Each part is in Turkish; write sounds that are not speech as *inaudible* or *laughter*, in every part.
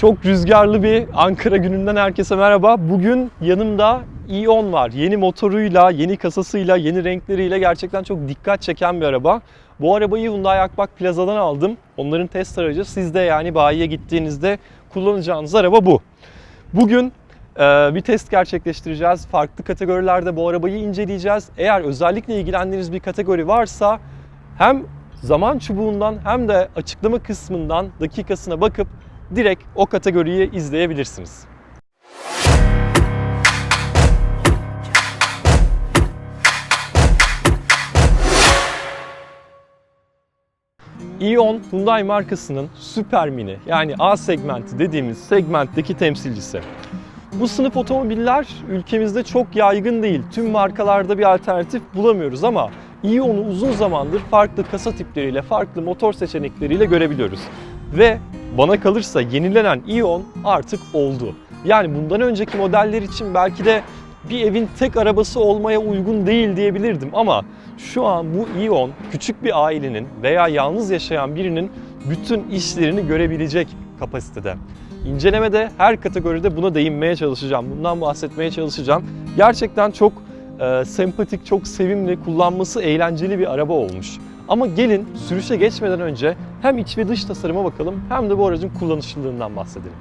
Çok rüzgarlı bir Ankara gününden herkese merhaba. Bugün yanımda i10 var. Yeni motoruyla, yeni kasasıyla, yeni renkleriyle gerçekten çok dikkat çeken bir araba. Bu arabayı Hyundai Akbak Plaza'dan aldım. Onların test aracı. Siz de yani bayiye gittiğinizde kullanacağınız araba bu. Bugün e, bir test gerçekleştireceğiz. Farklı kategorilerde bu arabayı inceleyeceğiz. Eğer özellikle ilgilendiğiniz bir kategori varsa hem zaman çubuğundan hem de açıklama kısmından dakikasına bakıp direkt o kategoriyi izleyebilirsiniz. i10 Hyundai markasının süper mini yani A segmenti dediğimiz segmentteki temsilcisi. Bu sınıf otomobiller ülkemizde çok yaygın değil. Tüm markalarda bir alternatif bulamıyoruz ama i10'u uzun zamandır farklı kasa tipleriyle, farklı motor seçenekleriyle görebiliyoruz. Ve bana kalırsa yenilenen i10 artık oldu. Yani bundan önceki modeller için belki de bir evin tek arabası olmaya uygun değil diyebilirdim ama şu an bu i10 küçük bir ailenin veya yalnız yaşayan birinin bütün işlerini görebilecek kapasitede. İncelemede her kategoride buna değinmeye çalışacağım. Bundan bahsetmeye çalışacağım. Gerçekten çok e, sempatik, çok sevimli, kullanması eğlenceli bir araba olmuş. Ama gelin sürüşe geçmeden önce hem iç ve dış tasarıma bakalım hem de bu aracın kullanışlılığından bahsedelim.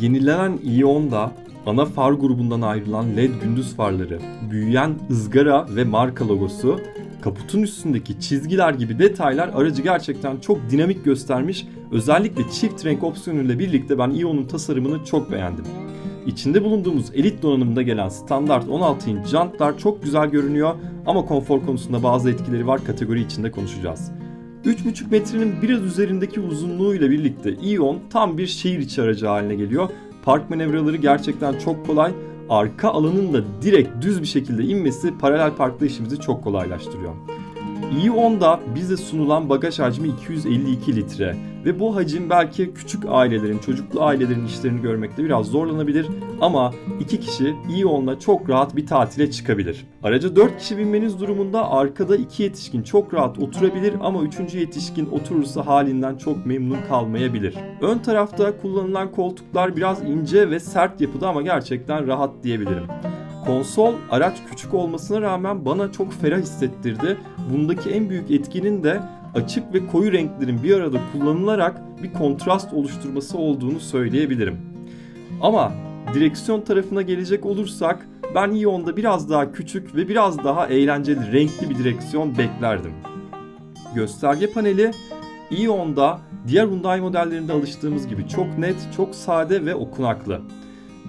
Yenilenen i10'da ana far grubundan ayrılan LED gündüz farları, büyüyen ızgara ve marka logosu, kaputun üstündeki çizgiler gibi detaylar aracı gerçekten çok dinamik göstermiş. Özellikle çift renk opsiyonuyla birlikte ben i10'un tasarımını çok beğendim. İçinde bulunduğumuz elit donanımda gelen standart 16 inç jantlar çok güzel görünüyor ama konfor konusunda bazı etkileri var kategori içinde konuşacağız. 3,5 metrenin biraz üzerindeki uzunluğuyla birlikte i10 tam bir şehir içi aracı haline geliyor. Park manevraları gerçekten çok kolay. Arka alanın da direkt düz bir şekilde inmesi paralel parkta işimizi çok kolaylaştırıyor. İ10'da bize sunulan bagaj hacmi 252 litre ve bu hacim belki küçük ailelerin, çocuklu ailelerin işlerini görmekte biraz zorlanabilir ama iki kişi i10'la çok rahat bir tatile çıkabilir. Araca 4 kişi binmeniz durumunda arkada iki yetişkin çok rahat oturabilir ama üçüncü yetişkin oturursa halinden çok memnun kalmayabilir. Ön tarafta kullanılan koltuklar biraz ince ve sert yapıda ama gerçekten rahat diyebilirim. Konsol araç küçük olmasına rağmen bana çok ferah hissettirdi. Bundaki en büyük etkinin de açık ve koyu renklerin bir arada kullanılarak bir kontrast oluşturması olduğunu söyleyebilirim. Ama direksiyon tarafına gelecek olursak ben i10'da biraz daha küçük ve biraz daha eğlenceli renkli bir direksiyon beklerdim. Gösterge paneli i10'da diğer Hyundai modellerinde alıştığımız gibi çok net, çok sade ve okunaklı.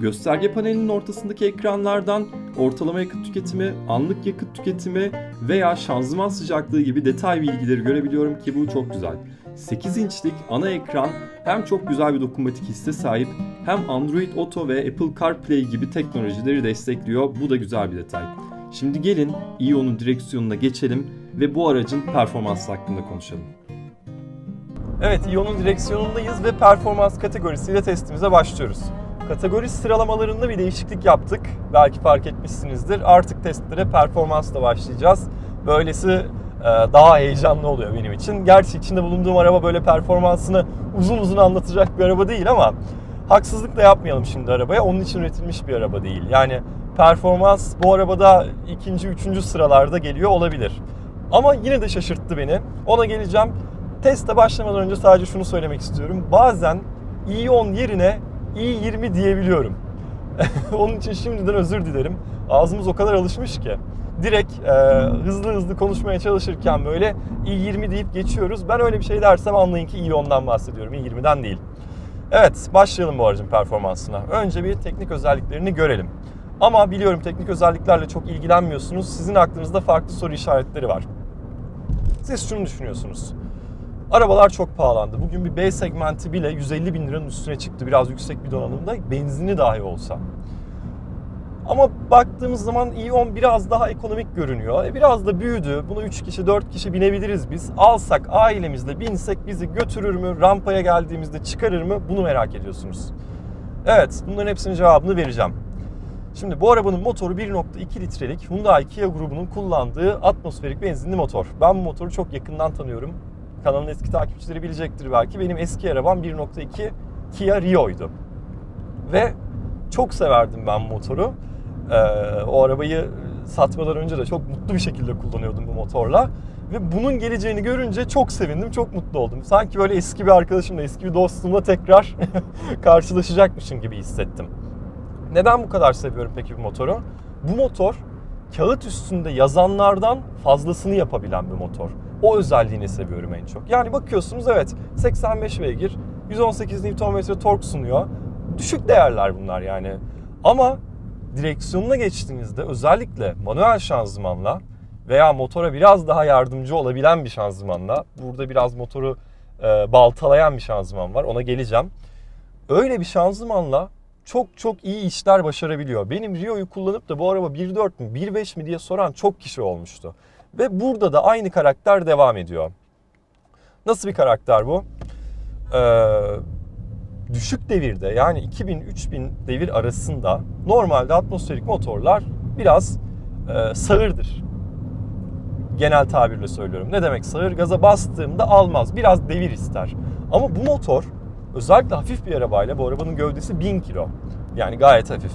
Gösterge panelinin ortasındaki ekranlardan ortalama yakıt tüketimi, anlık yakıt tüketimi veya şanzıman sıcaklığı gibi detay bilgileri görebiliyorum ki bu çok güzel. 8 inçlik ana ekran hem çok güzel bir dokunmatik hisse sahip hem Android Auto ve Apple CarPlay gibi teknolojileri destekliyor. Bu da güzel bir detay. Şimdi gelin i10'un direksiyonuna geçelim ve bu aracın performansı hakkında konuşalım. Evet, i10'un direksiyonundayız ve performans kategorisiyle testimize başlıyoruz. Kategori sıralamalarında bir değişiklik yaptık. Belki fark etmişsinizdir. Artık testlere performansla başlayacağız. Böylesi e, daha heyecanlı oluyor benim için. Gerçi içinde bulunduğum araba böyle performansını uzun uzun anlatacak bir araba değil ama haksızlık da yapmayalım şimdi arabaya. Onun için üretilmiş bir araba değil. Yani performans bu arabada ikinci, üçüncü sıralarda geliyor olabilir. Ama yine de şaşırttı beni. Ona geleceğim. Teste başlamadan önce sadece şunu söylemek istiyorum. Bazen i10 yerine i20 diyebiliyorum. *laughs* Onun için şimdiden özür dilerim. Ağzımız o kadar alışmış ki. Direkt e, hızlı hızlı konuşmaya çalışırken böyle i20 deyip geçiyoruz. Ben öyle bir şey dersem anlayın ki i10'dan bahsediyorum. i20'den değil. Evet başlayalım bu aracın performansına. Önce bir teknik özelliklerini görelim. Ama biliyorum teknik özelliklerle çok ilgilenmiyorsunuz. Sizin aklınızda farklı soru işaretleri var. Siz şunu düşünüyorsunuz. Arabalar çok pahalandı. Bugün bir B segmenti bile 150 bin liranın üstüne çıktı. Biraz yüksek bir donanımda. Benzini dahi olsa. Ama baktığımız zaman i10 biraz daha ekonomik görünüyor. E biraz da büyüdü. Bunu 3 kişi 4 kişi binebiliriz biz. Alsak ailemizle binsek bizi götürür mü? Rampaya geldiğimizde çıkarır mı? Bunu merak ediyorsunuz. Evet bunların hepsinin cevabını vereceğim. Şimdi bu arabanın motoru 1.2 litrelik Hyundai Kia grubunun kullandığı atmosferik benzinli motor. Ben bu motoru çok yakından tanıyorum. Kanalın eski takipçileri bilecektir belki. Benim eski arabam 1.2 Kia Rio'ydu. Ve çok severdim ben motoru. Ee, o arabayı satmadan önce de çok mutlu bir şekilde kullanıyordum bu motorla. Ve bunun geleceğini görünce çok sevindim, çok mutlu oldum. Sanki böyle eski bir arkadaşımla, eski bir dostumla tekrar *laughs* karşılaşacakmışım gibi hissettim. Neden bu kadar seviyorum peki bu motoru? Bu motor kağıt üstünde yazanlardan fazlasını yapabilen bir motor. O özelliğini seviyorum en çok. Yani bakıyorsunuz evet 85 beygir, 118 Nm tork sunuyor. Düşük değerler bunlar yani. Ama direksiyonuna geçtiğinizde özellikle manuel şanzımanla veya motora biraz daha yardımcı olabilen bir şanzımanla burada biraz motoru e, baltalayan bir şanzıman var ona geleceğim. Öyle bir şanzımanla çok çok iyi işler başarabiliyor. Benim Rio'yu kullanıp da bu araba 1.4 mü 1.5 mi diye soran çok kişi olmuştu. Ve burada da aynı karakter devam ediyor. Nasıl bir karakter bu? Ee, düşük devirde yani 2000-3000 devir arasında normalde atmosferik motorlar biraz e, sağırdır. Genel tabirle söylüyorum. Ne demek sağır? Gaza bastığımda almaz. Biraz devir ister. Ama bu motor özellikle hafif bir arabayla, bu arabanın gövdesi 1000 kilo. Yani gayet hafif.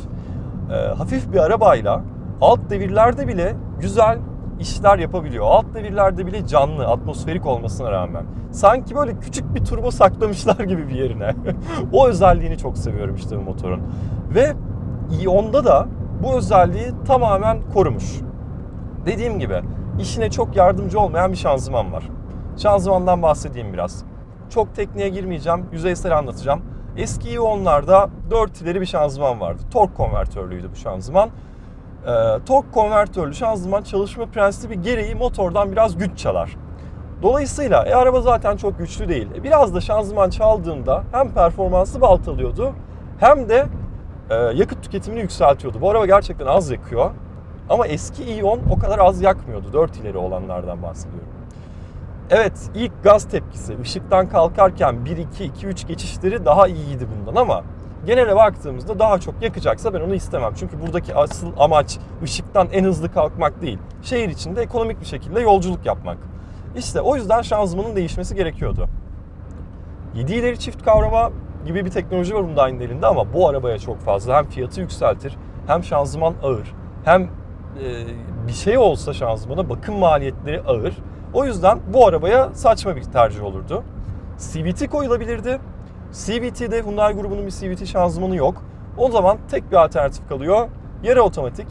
E, hafif bir arabayla alt devirlerde bile güzel işler yapabiliyor. Alt devirlerde bile canlı, atmosferik olmasına rağmen. Sanki böyle küçük bir turbo saklamışlar gibi bir yerine. *laughs* o özelliğini çok seviyorum işte bu motorun. Ve Ion'da da bu özelliği tamamen korumuş. Dediğim gibi işine çok yardımcı olmayan bir şanzıman var. Şanzımandan bahsedeyim biraz. Çok tekniğe girmeyeceğim, yüzeysel anlatacağım. Eski Ion'larda 4 ileri bir şanzıman vardı. Tork konvertörlüydü bu şanzıman. Ee, tork konvertörlü şanzıman çalışma prensibi gereği motordan biraz güç çalar. Dolayısıyla e, araba zaten çok güçlü değil. E, biraz da şanzıman çaldığında hem performansı baltalıyordu hem de e, yakıt tüketimini yükseltiyordu. Bu araba gerçekten az yakıyor. Ama eski Ion o kadar az yakmıyordu. 4 ileri olanlardan bahsediyorum. Evet ilk gaz tepkisi ışıktan kalkarken 1-2-2-3 geçişleri daha iyiydi bundan ama genele baktığımızda daha çok yakacaksa ben onu istemem. Çünkü buradaki asıl amaç ışıktan en hızlı kalkmak değil. Şehir içinde ekonomik bir şekilde yolculuk yapmak. İşte o yüzden şanzımanın değişmesi gerekiyordu. 7 ileri çift kavrama gibi bir teknoloji var Hyundai'nin elinde ama bu arabaya çok fazla hem fiyatı yükseltir hem şanzıman ağır hem e, bir şey olsa şanzımana bakım maliyetleri ağır. O yüzden bu arabaya saçma bir tercih olurdu. CVT koyulabilirdi. CVT'de Hyundai grubunun bir CVT şanzımanı yok. O zaman tek bir alternatif kalıyor. Yarı otomatik,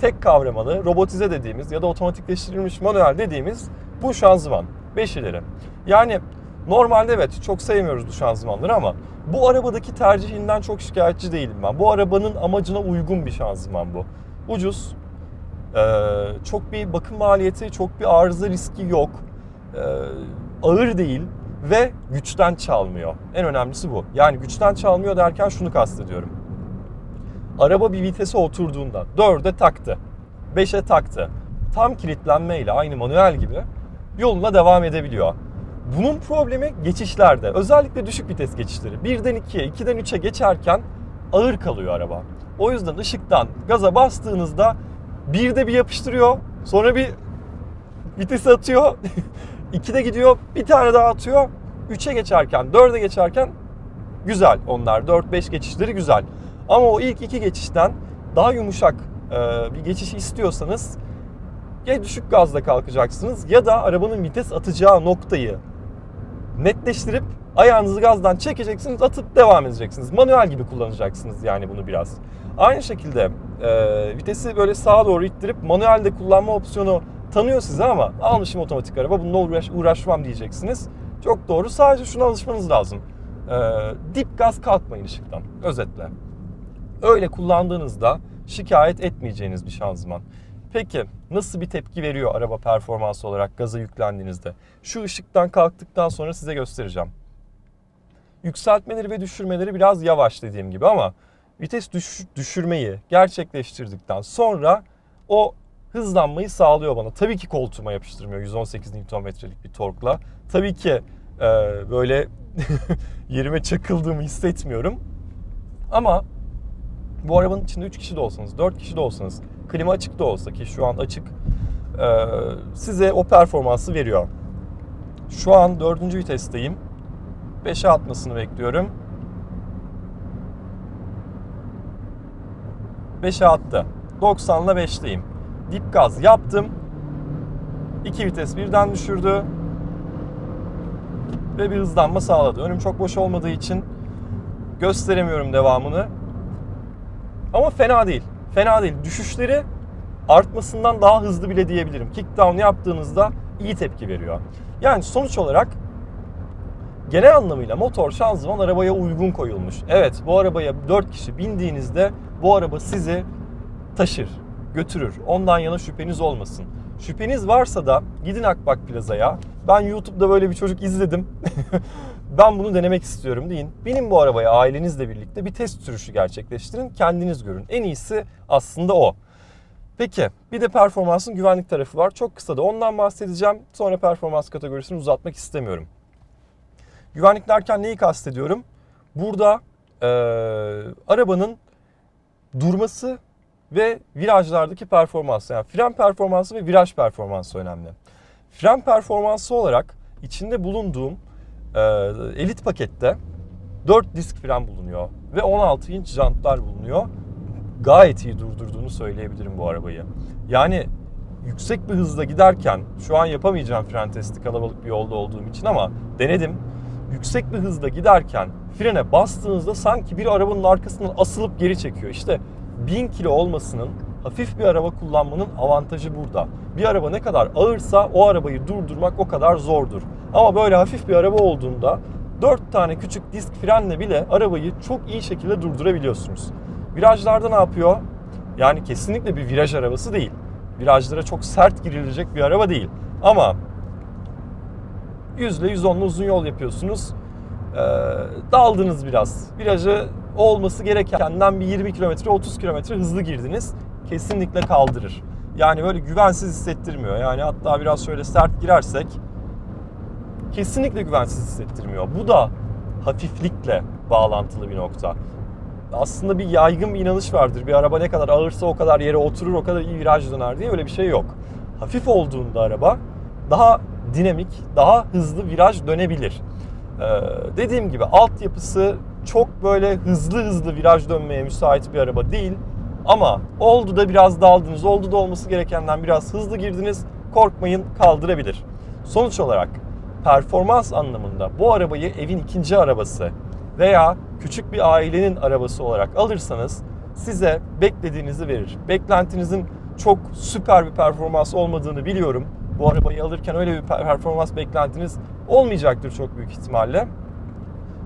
tek kavramalı, robotize dediğimiz ya da otomatikleştirilmiş manuel dediğimiz bu şanzıman. 5 ileri. Yani normalde evet çok sevmiyoruz bu şanzımanları ama bu arabadaki tercihinden çok şikayetçi değilim ben. Bu arabanın amacına uygun bir şanzıman bu. Ucuz, ee, çok bir bakım maliyeti, çok bir arıza riski yok. Ee, ağır değil ve güçten çalmıyor. En önemlisi bu. Yani güçten çalmıyor derken şunu kastediyorum. Araba bir vitese oturduğunda 4'e taktı, 5'e taktı. Tam kilitlenmeyle aynı manuel gibi yoluna devam edebiliyor. Bunun problemi geçişlerde. Özellikle düşük vites geçişleri. 1'den 2'ye, 2'den 3'e geçerken ağır kalıyor araba. O yüzden ışıktan gaza bastığınızda bir de bir yapıştırıyor. Sonra bir vitesi atıyor. *laughs* iki de gidiyor. Bir tane daha atıyor. Üçe geçerken, dörde geçerken güzel onlar. 4-5 geçişleri güzel. Ama o ilk iki geçişten daha yumuşak e, bir geçiş istiyorsanız ya düşük gazla kalkacaksınız ya da arabanın vites atacağı noktayı netleştirip ayağınızı gazdan çekeceksiniz, atıp devam edeceksiniz. Manuel gibi kullanacaksınız yani bunu biraz. Aynı şekilde e, vitesi böyle sağa doğru ittirip manuelde kullanma opsiyonu tanıyor size ama almışım otomatik araba bununla uğraş, uğraşmam diyeceksiniz. Çok doğru. Sadece şuna alışmanız lazım. E, dip gaz kalkmayın ışıktan. Özetle. Öyle kullandığınızda şikayet etmeyeceğiniz bir şanzıman. Peki nasıl bir tepki veriyor araba performansı olarak gaza yüklendiğinizde? Şu ışıktan kalktıktan sonra size göstereceğim. Yükseltmeleri ve düşürmeleri biraz yavaş dediğim gibi ama vites düş- düşürmeyi gerçekleştirdikten sonra o hızlanmayı sağlıyor bana. Tabii ki koltuğuma yapıştırmıyor 118 Nm'lik bir torkla. Tabii ki e, böyle *laughs* yerime çakıldığımı hissetmiyorum. Ama bu arabanın içinde 3 kişi de olsanız, 4 kişi de olsanız, klima açık da olsa ki şu an açık e, size o performansı veriyor. Şu an 4. vitesteyim. 5'e atmasını bekliyorum. 5'e attı. 90 ile 5'teyim. Dip gaz yaptım. 2 vites birden düşürdü. Ve bir hızlanma sağladı. Önüm çok boş olmadığı için gösteremiyorum devamını. Ama fena değil. Fena değil. Düşüşleri artmasından daha hızlı bile diyebilirim. Kickdown yaptığınızda iyi tepki veriyor. Yani sonuç olarak genel anlamıyla motor şanzıman arabaya uygun koyulmuş. Evet bu arabaya 4 kişi bindiğinizde bu araba sizi taşır, götürür. Ondan yana şüpheniz olmasın. Şüpheniz varsa da gidin Akbak Plaza'ya. Ben YouTube'da böyle bir çocuk izledim. *laughs* ben bunu denemek istiyorum deyin. Binin bu arabaya ailenizle birlikte bir test sürüşü gerçekleştirin. Kendiniz görün. En iyisi aslında o. Peki bir de performansın güvenlik tarafı var. Çok kısa da ondan bahsedeceğim. Sonra performans kategorisini uzatmak istemiyorum. Güvenlik derken neyi kastediyorum? Burada e, arabanın durması ve virajlardaki performansı. Yani fren performansı ve viraj performansı önemli. Fren performansı olarak içinde bulunduğum e, elit pakette 4 disk fren bulunuyor ve 16 inç jantlar bulunuyor. Gayet iyi durdurduğunu söyleyebilirim bu arabayı. Yani yüksek bir hızla giderken şu an yapamayacağım fren testi kalabalık bir yolda olduğum için ama denedim. Yüksek bir hızda giderken frene bastığınızda sanki bir arabanın arkasından asılıp geri çekiyor. İşte 1000 kilo olmasının hafif bir araba kullanmanın avantajı burada. Bir araba ne kadar ağırsa o arabayı durdurmak o kadar zordur. Ama böyle hafif bir araba olduğunda 4 tane küçük disk frenle bile arabayı çok iyi şekilde durdurabiliyorsunuz. Virajlarda ne yapıyor? Yani kesinlikle bir viraj arabası değil. Virajlara çok sert girilecek bir araba değil. Ama 100 ile 110'la uzun yol yapıyorsunuz. Ee, daldınız biraz. Virajı olması gerekenden bir 20 kilometre 30 kilometre hızlı girdiniz. Kesinlikle kaldırır. Yani böyle güvensiz hissettirmiyor. Yani hatta biraz şöyle sert girersek kesinlikle güvensiz hissettirmiyor. Bu da hafiflikle bağlantılı bir nokta. Aslında bir yaygın bir inanış vardır. Bir araba ne kadar ağırsa o kadar yere oturur, o kadar iyi viraj döner diye öyle bir şey yok. Hafif olduğunda araba daha dinamik, daha hızlı viraj dönebilir. Ee, dediğim gibi altyapısı çok böyle hızlı hızlı viraj dönmeye müsait bir araba değil. Ama oldu da biraz daldınız, oldu da olması gerekenden biraz hızlı girdiniz. Korkmayın kaldırabilir. Sonuç olarak performans anlamında bu arabayı evin ikinci arabası veya küçük bir ailenin arabası olarak alırsanız size beklediğinizi verir. Beklentinizin çok süper bir performans olmadığını biliyorum. Bu arabayı alırken öyle bir performans beklentiniz olmayacaktır çok büyük ihtimalle.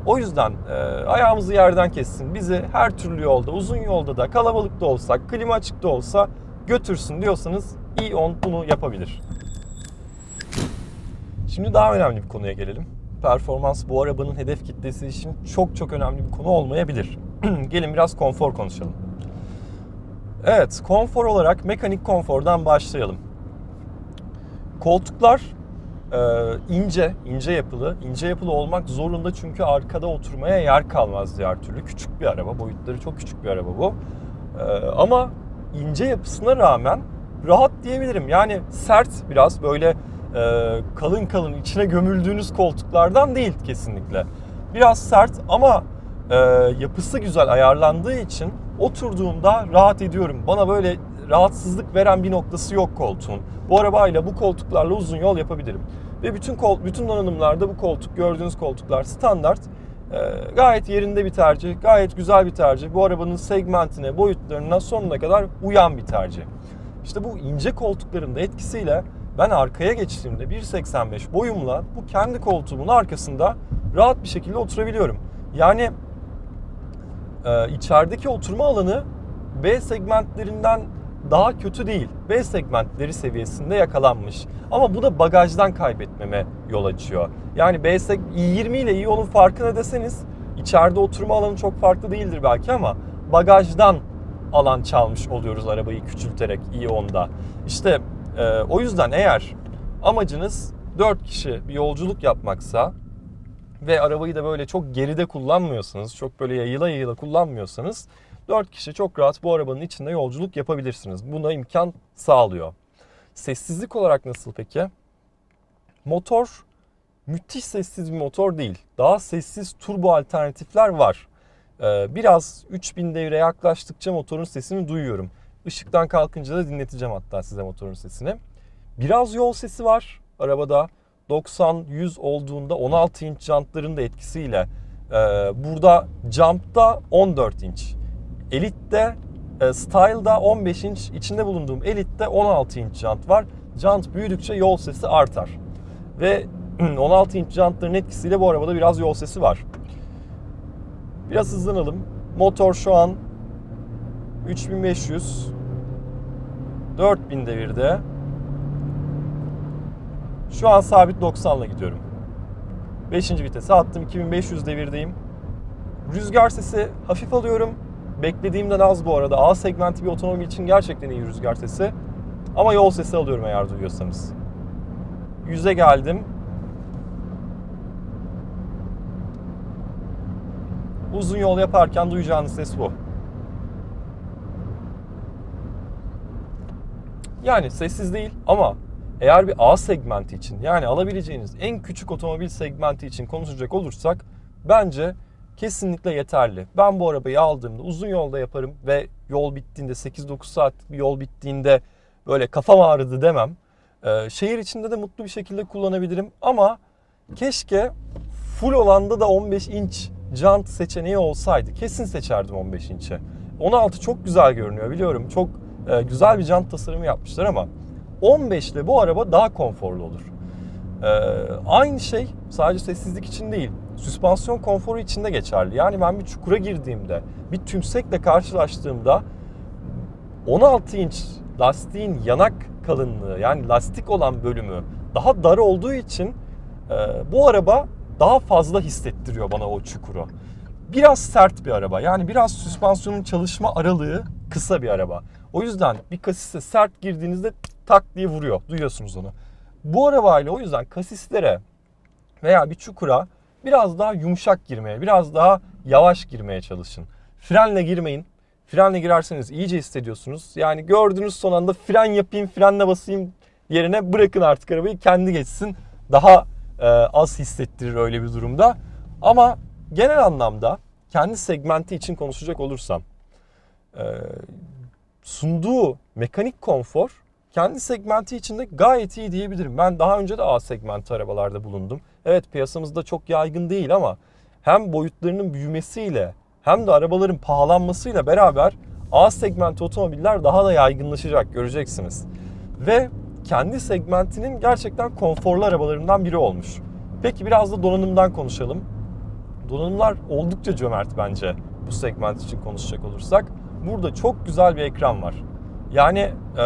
O yüzden e, ayağımızı yerden kessin. Bizi her türlü yolda, uzun yolda da, kalabalıkta olsak, klima açıkta olsa götürsün diyorsanız i10 bunu yapabilir. Şimdi daha önemli bir konuya gelelim. Performans bu arabanın hedef kitlesi için çok çok önemli bir konu olmayabilir. *clears throat* Gelin biraz konfor konuşalım. Evet, konfor olarak mekanik konfordan başlayalım. Koltuklar e, ince, ince yapılı. ince yapılı olmak zorunda çünkü arkada oturmaya yer kalmaz diğer türlü. Küçük bir araba, boyutları çok küçük bir araba bu. E, ama ince yapısına rağmen rahat diyebilirim. Yani sert biraz böyle e, kalın kalın içine gömüldüğünüz koltuklardan değil kesinlikle. Biraz sert ama e, yapısı güzel ayarlandığı için oturduğumda rahat ediyorum. Bana böyle rahatsızlık veren bir noktası yok koltuğun. Bu arabayla bu koltuklarla uzun yol yapabilirim. Ve bütün kol, bütün donanımlarda bu koltuk gördüğünüz koltuklar standart. E, gayet yerinde bir tercih, gayet güzel bir tercih. Bu arabanın segmentine, boyutlarına sonuna kadar uyan bir tercih. İşte bu ince koltukların da etkisiyle ben arkaya geçtiğimde 1.85 boyumla bu kendi koltuğumun arkasında rahat bir şekilde oturabiliyorum. Yani e, içerideki oturma alanı B segmentlerinden daha kötü değil. B segmentleri seviyesinde yakalanmış. Ama bu da bagajdan kaybetmeme yol açıyor. Yani B seg i20 ile i10'un farkı ne deseniz içeride oturma alanı çok farklı değildir belki ama bagajdan alan çalmış oluyoruz arabayı küçülterek i10'da. İşte e, o yüzden eğer amacınız 4 kişi bir yolculuk yapmaksa ve arabayı da böyle çok geride kullanmıyorsanız, çok böyle yayıla yayıla kullanmıyorsanız 4 kişi çok rahat bu arabanın içinde yolculuk yapabilirsiniz. Buna imkan sağlıyor. Sessizlik olarak nasıl peki? Motor müthiş sessiz bir motor değil. Daha sessiz turbo alternatifler var. Ee, biraz 3000 devire yaklaştıkça motorun sesini duyuyorum. Işıktan kalkınca da dinleteceğim hatta size motorun sesini. Biraz yol sesi var arabada. 90-100 olduğunda 16 inç jantların da etkisiyle. Ee, burada Jump'ta 14 inç. Elite'de, e, Style'da 15 inç. içinde bulunduğum Elite'de 16 inç jant var. Jant büyüdükçe yol sesi artar. Ve *clears throat* 16 inç jantların etkisiyle bu arabada biraz yol sesi var. Biraz hızlanalım. Motor şu an 3500 4000 devirde. Şu an sabit 90 ile gidiyorum. 5. vitese attım. 2500 devirdeyim. Rüzgar sesi hafif alıyorum. Beklediğimden az bu arada. A segmenti bir otomobil için gerçekten iyi rüzgar sesi. Ama yol sesi alıyorum eğer duyuyorsanız. 100'e geldim. Uzun yol yaparken duyacağınız ses bu. Yani sessiz değil ama eğer bir A segmenti için yani alabileceğiniz en küçük otomobil segmenti için konuşacak olursak bence kesinlikle yeterli. Ben bu arabayı aldığımda uzun yolda yaparım ve yol bittiğinde 8-9 saatlik bir yol bittiğinde böyle kafam ağrıdı demem. Ee, şehir içinde de mutlu bir şekilde kullanabilirim ama keşke full olanda da 15 inç jant seçeneği olsaydı. Kesin seçerdim 15 inçe. 16 çok güzel görünüyor biliyorum. Çok e, güzel bir jant tasarımı yapmışlar ama 15 ile bu araba daha konforlu olur. Ee, aynı şey sadece sessizlik için değil, süspansiyon konforu için de geçerli. Yani ben bir çukura girdiğimde, bir tümsekle karşılaştığımda 16 inç lastiğin yanak kalınlığı yani lastik olan bölümü daha dar olduğu için e, bu araba daha fazla hissettiriyor bana o çukuru. Biraz sert bir araba. Yani biraz süspansiyonun çalışma aralığı kısa bir araba. O yüzden bir kasise sert girdiğinizde tak diye vuruyor. Duyuyorsunuz onu. Bu arabayla o yüzden kasislere veya bir çukura biraz daha yumuşak girmeye, biraz daha yavaş girmeye çalışın. Frenle girmeyin. Frenle girerseniz iyice hissediyorsunuz. Yani gördüğünüz son anda fren yapayım, frenle basayım yerine bırakın artık arabayı kendi geçsin. Daha e, az hissettirir öyle bir durumda. Ama genel anlamda kendi segmenti için konuşacak olursam e, sunduğu mekanik konfor kendi segmenti içinde gayet iyi diyebilirim. Ben daha önce de A segmenti arabalarda bulundum. Evet piyasamızda çok yaygın değil ama hem boyutlarının büyümesiyle hem de arabaların pahalanmasıyla beraber A segmenti otomobiller daha da yaygınlaşacak göreceksiniz. Ve kendi segmentinin gerçekten konforlu arabalarından biri olmuş. Peki biraz da donanımdan konuşalım. Donanımlar oldukça cömert bence bu segment için konuşacak olursak. Burada çok güzel bir ekran var. Yani e,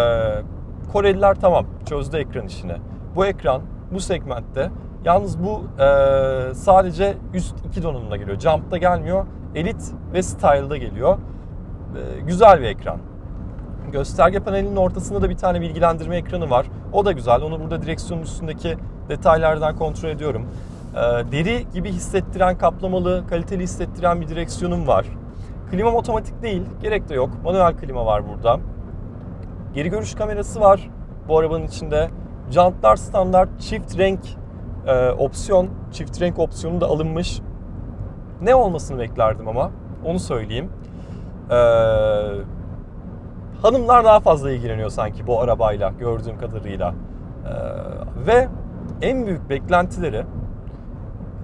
Koreliler tamam çözdü ekran işini. Bu ekran bu segmentte yalnız bu e, sadece üst iki donanımda geliyor. Jump'ta gelmiyor. Elite ve Style'da geliyor. E, güzel bir ekran. Gösterge panelinin ortasında da bir tane bilgilendirme ekranı var. O da güzel. Onu burada direksiyonun üstündeki detaylardan kontrol ediyorum. E, deri gibi hissettiren, kaplamalı, kaliteli hissettiren bir direksiyonum var. Klimam otomatik değil. Gerek de yok. Manuel klima var burada. Geri görüş kamerası var bu arabanın içinde. Jantlar standart çift renk e, opsiyon. Çift renk opsiyonu da alınmış. Ne olmasını beklerdim ama onu söyleyeyim. Ee, hanımlar daha fazla ilgileniyor sanki bu arabayla gördüğüm kadarıyla. Ee, ve en büyük beklentileri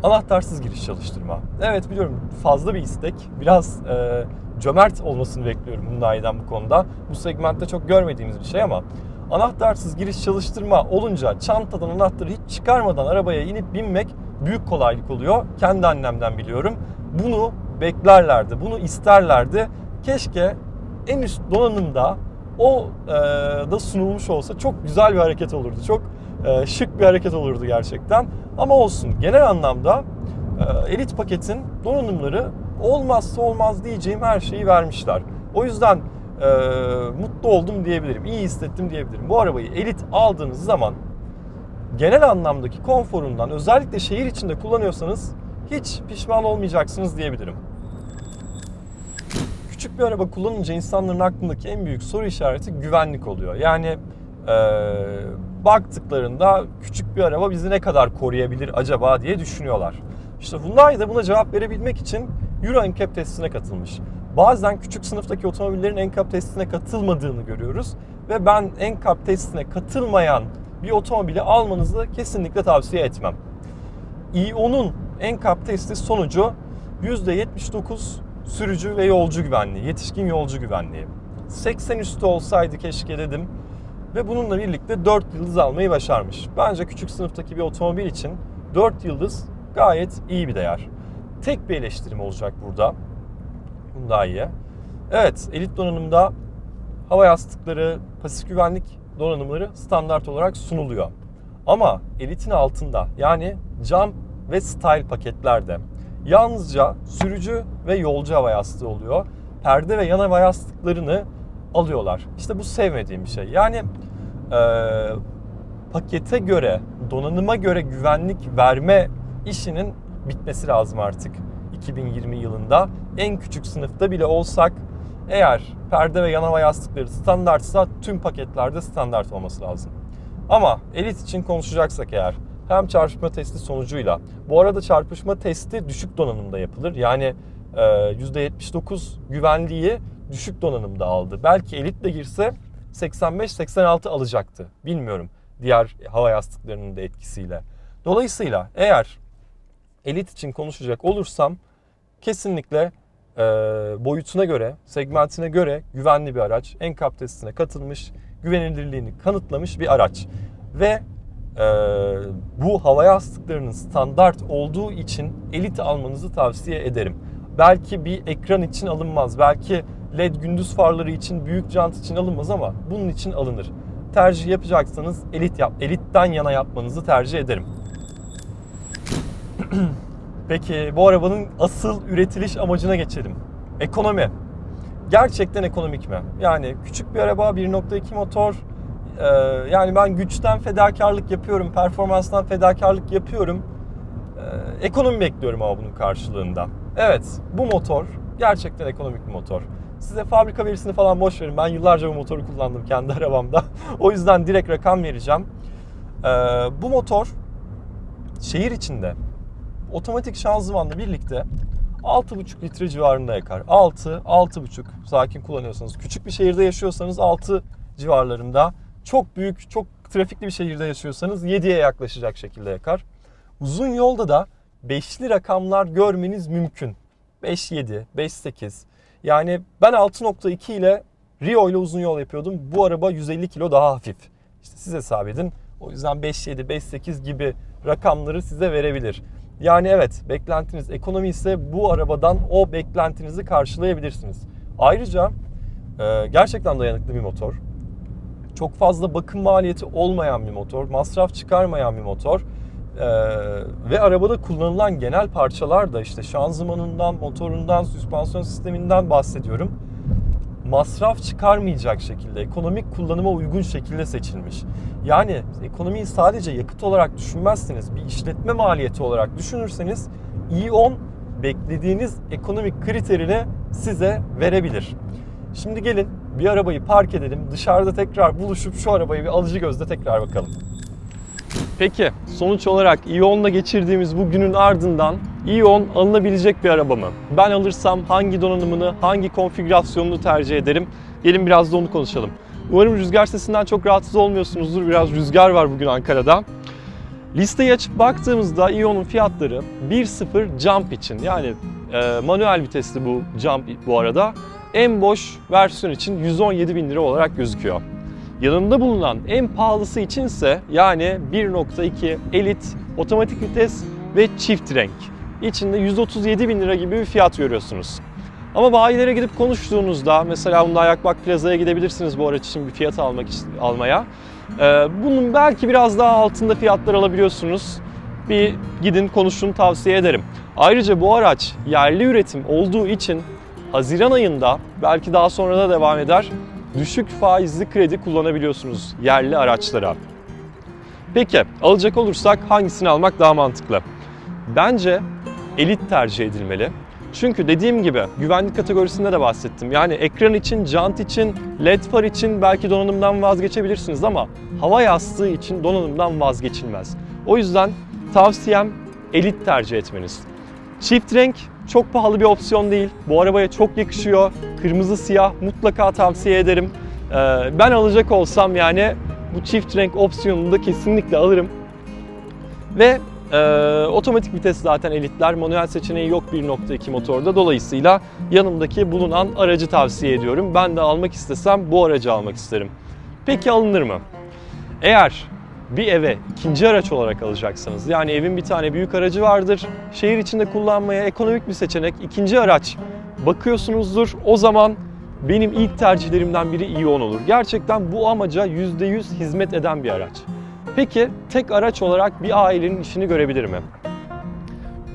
anahtarsız giriş çalıştırma. Evet biliyorum fazla bir istek. Biraz e, cömert olmasını bekliyorum Hyundai'den bu konuda. Bu segmentte çok görmediğimiz bir şey ama anahtarsız giriş çalıştırma olunca çantadan anahtarı hiç çıkarmadan arabaya inip binmek büyük kolaylık oluyor. Kendi annemden biliyorum. Bunu beklerlerdi, bunu isterlerdi. Keşke en üst donanımda o e, da sunulmuş olsa çok güzel bir hareket olurdu. Çok e, şık bir hareket olurdu gerçekten. Ama olsun genel anlamda e, elit paketin donanımları olmazsa olmaz diyeceğim her şeyi vermişler. O yüzden e, mutlu oldum diyebilirim. iyi hissettim diyebilirim. Bu arabayı elit aldığınız zaman genel anlamdaki konforundan özellikle şehir içinde kullanıyorsanız hiç pişman olmayacaksınız diyebilirim. Küçük bir araba kullanınca insanların aklındaki en büyük soru işareti güvenlik oluyor. Yani e, baktıklarında küçük bir araba bizi ne kadar koruyabilir acaba diye düşünüyorlar. İşte Hyundai de buna cevap verebilmek için Euro NCAP testine katılmış. Bazen küçük sınıftaki otomobillerin NCAP testine katılmadığını görüyoruz. Ve ben NCAP testine katılmayan bir otomobili almanızı kesinlikle tavsiye etmem. i10'un NCAP testi sonucu %79 sürücü ve yolcu güvenliği, yetişkin yolcu güvenliği. 80 üstü olsaydı keşke dedim ve bununla birlikte 4 yıldız almayı başarmış. Bence küçük sınıftaki bir otomobil için 4 yıldız gayet iyi bir değer. Tek bir eleştirim olacak burada. Hyundai'ye. Evet, elit donanımda hava yastıkları, pasif güvenlik donanımları standart olarak sunuluyor. Ama elitin altında yani Jump ve Style paketlerde yalnızca sürücü ve yolcu hava yastığı oluyor. Perde ve yan hava yastıklarını alıyorlar. İşte bu sevmediğim bir şey. Yani eee, pakete göre, donanıma göre güvenlik verme işinin bitmesi lazım artık 2020 yılında. En küçük sınıfta bile olsak eğer perde ve yan hava yastıkları standartsa tüm paketlerde standart olması lazım. Ama elit için konuşacaksak eğer hem çarpışma testi sonucuyla bu arada çarpışma testi düşük donanımda yapılır. Yani e, %79 güvenliği düşük donanımda aldı. Belki elitle girse 85-86 alacaktı. Bilmiyorum diğer hava yastıklarının da etkisiyle. Dolayısıyla eğer elit için konuşacak olursam kesinlikle e, boyutuna göre, segmentine göre güvenli bir araç. NCAP testine katılmış, güvenilirliğini kanıtlamış bir araç. Ve e, bu hava yastıklarının standart olduğu için elit almanızı tavsiye ederim. Belki bir ekran için alınmaz, belki LED gündüz farları için, büyük jant için alınmaz ama bunun için alınır. Tercih yapacaksanız elit yap, elitten yana yapmanızı tercih ederim. *clears throat* Peki bu arabanın asıl üretiliş amacına geçelim. Ekonomi. Gerçekten ekonomik mi? Yani küçük bir araba 1.2 motor. Ee, yani ben güçten fedakarlık yapıyorum, performanstan fedakarlık yapıyorum. Ee, ekonomi bekliyorum ama bunun karşılığında. Evet, bu motor gerçekten ekonomik bir motor. Size fabrika verisini falan boş verin. Ben yıllarca bu motoru kullandım kendi *laughs* arabamda. o yüzden direkt rakam vereceğim. Ee, bu motor şehir içinde otomatik şanzımanla birlikte 6,5 litre civarında yakar. 6, 6,5 sakin kullanıyorsanız. Küçük bir şehirde yaşıyorsanız 6 civarlarında. Çok büyük, çok trafikli bir şehirde yaşıyorsanız 7'ye yaklaşacak şekilde yakar. Uzun yolda da 5'li rakamlar görmeniz mümkün. 5.7, 5.8. Yani ben 6.2 ile Rio ile uzun yol yapıyordum. Bu araba 150 kilo daha hafif. İşte siz hesap edin. O yüzden 5.7, 5.8 gibi rakamları size verebilir. Yani evet beklentiniz ekonomi ise bu arabadan o beklentinizi karşılayabilirsiniz. Ayrıca e, gerçekten dayanıklı bir motor. Çok fazla bakım maliyeti olmayan bir motor, masraf çıkarmayan bir motor. Ee, ve arabada kullanılan genel parçalar da işte şanzımanından, motorundan, süspansiyon sisteminden bahsediyorum. Masraf çıkarmayacak şekilde, ekonomik kullanıma uygun şekilde seçilmiş. Yani ekonomiyi sadece yakıt olarak düşünmezseniz, bir işletme maliyeti olarak düşünürseniz i10 beklediğiniz ekonomik kriterini size verebilir. Şimdi gelin bir arabayı park edelim. Dışarıda tekrar buluşup şu arabayı bir alıcı gözle tekrar bakalım. Peki sonuç olarak i10'la geçirdiğimiz bu günün ardından i10 alınabilecek bir araba mı? Ben alırsam hangi donanımını, hangi konfigürasyonunu tercih ederim? Gelin biraz da onu konuşalım. Umarım rüzgar sesinden çok rahatsız olmuyorsunuzdur. Biraz rüzgar var bugün Ankara'da. Listeyi açıp baktığımızda i10'un fiyatları 1.0 Jump için yani e, manuel vitesli bu Jump bu arada en boş versiyon için 117 bin lira olarak gözüküyor. Yanında bulunan en pahalısı içinse yani 1.2 Elite otomatik vites ve çift renk. İçinde 137 bin lira gibi bir fiyat görüyorsunuz. Ama bayilere gidip konuştuğunuzda mesela Hyundai Akbak Plaza'ya gidebilirsiniz bu araç için bir fiyat almak almaya. Ee, bunun belki biraz daha altında fiyatlar alabiliyorsunuz. Bir gidin konuşun tavsiye ederim. Ayrıca bu araç yerli üretim olduğu için Haziran ayında belki daha sonra da devam eder düşük faizli kredi kullanabiliyorsunuz yerli araçlara. Peki alacak olursak hangisini almak daha mantıklı? Bence elit tercih edilmeli. Çünkü dediğim gibi güvenlik kategorisinde de bahsettim. Yani ekran için, jant için, led far için belki donanımdan vazgeçebilirsiniz ama hava yastığı için donanımdan vazgeçilmez. O yüzden tavsiyem elit tercih etmeniz. Çift renk çok pahalı bir opsiyon değil. Bu arabaya çok yakışıyor. Kırmızı siyah mutlaka tavsiye ederim. Ee, ben alacak olsam yani bu çift renk opsiyonunu da kesinlikle alırım. Ve e, otomatik vites zaten elitler. Manuel seçeneği yok 1.2 motorda. Dolayısıyla yanımdaki bulunan aracı tavsiye ediyorum. Ben de almak istesem bu aracı almak isterim. Peki alınır mı? Eğer bir eve ikinci araç olarak alacaksanız yani evin bir tane büyük aracı vardır. Şehir içinde kullanmaya ekonomik bir seçenek ikinci araç bakıyorsunuzdur. O zaman benim ilk tercihlerimden biri Ion olur. Gerçekten bu amaca %100 hizmet eden bir araç. Peki tek araç olarak bir ailenin işini görebilir mi?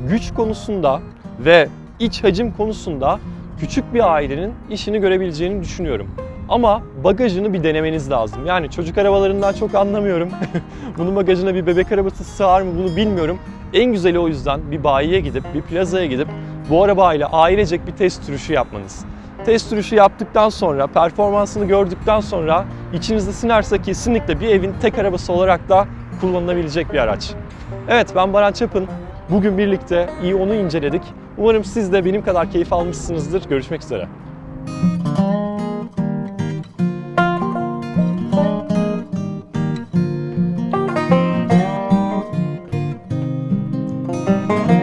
Güç konusunda ve iç hacim konusunda küçük bir ailenin işini görebileceğini düşünüyorum. Ama bagajını bir denemeniz lazım. Yani çocuk arabalarından çok anlamıyorum. *laughs* Bunun bagajına bir bebek arabası sığar mı bunu bilmiyorum. En güzeli o yüzden bir bayiye gidip, bir plazaya gidip bu arabayla ailecek bir test sürüşü yapmanız. Test sürüşü yaptıktan sonra, performansını gördükten sonra içinizde sinerse kesinlikle bir evin tek arabası olarak da kullanılabilecek bir araç. Evet ben Baran Çapın. Bugün birlikte i10'u inceledik. Umarım siz de benim kadar keyif almışsınızdır. Görüşmek üzere.